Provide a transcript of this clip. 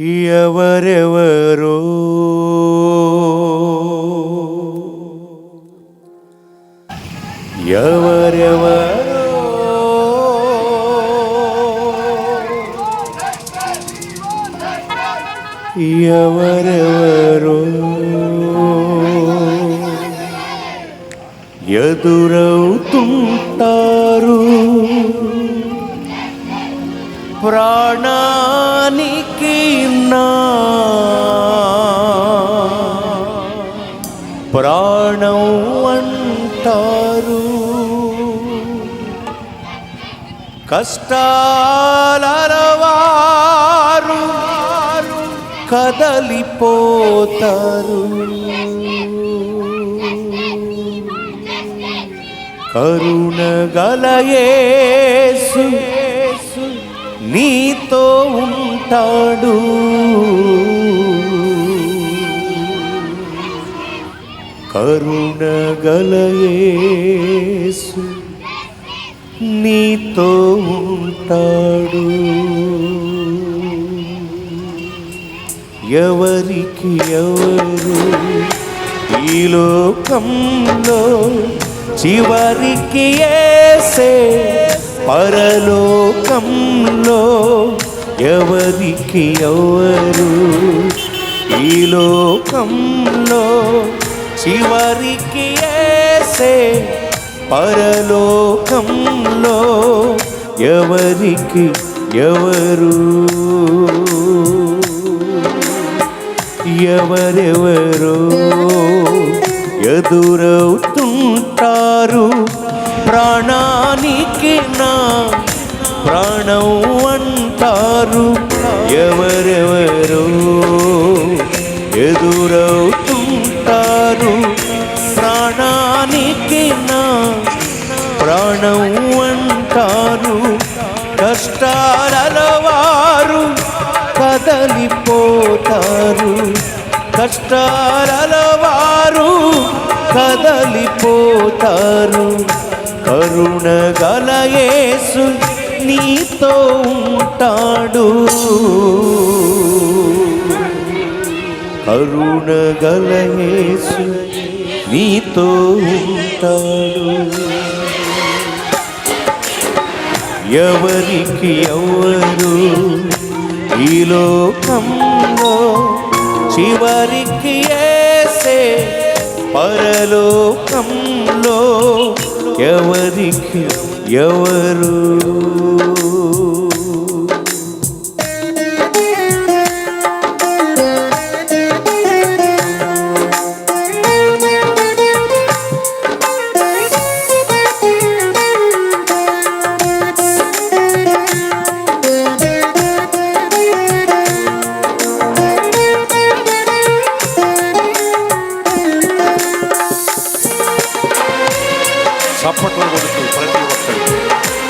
ఎవరెవరో ఎవరెవరో ఎవరెవరో ఎదురవుతుంటారు ప్రాణానికి నా ప్రాణం అంటారు. కష్టాలవారు కదలిపోతారు. కరుణ గలయేసు నీతో ఉంటాడు. కరుణ గలయేసు నీతో ఉంటాడు. ఎవరికి ఎవరు ఈ లోకంలో చివరికి ఏసే పరలోకంలో ఎవరికి ఎవరు? ఈ లోకంలో చివరికి ఏసే పరలోకంలో ఎవరికి ఎవరు? ఎవరెవరో ఎదురవుతుంటారు? ప్రాణానికి నా ప్రాణం అంటారు. ఎవరెవరు ఎదురవుతుంటారు? ప్రాణానికి నా ప్రాణం అంటారు. కష్టాలలో వారు కదలిపోతారు. కష్టాలలో వారు కదలిపోతారు. కరుణ గలయేసు నీతో ఉంటాడు. కరుణ గలయేసు నీతో ఉంటాడు. ఎవరికి ఎవరు ఈ లోకంలో చివరికి ఏసే పరలోకంలో ఎవరికి ఎవరు ಸಪೋರ್ಟ್ ಕೊಡುತ್ತೆ ಪ್ರತಿ ಒಕ್ಕಲಿಗೆ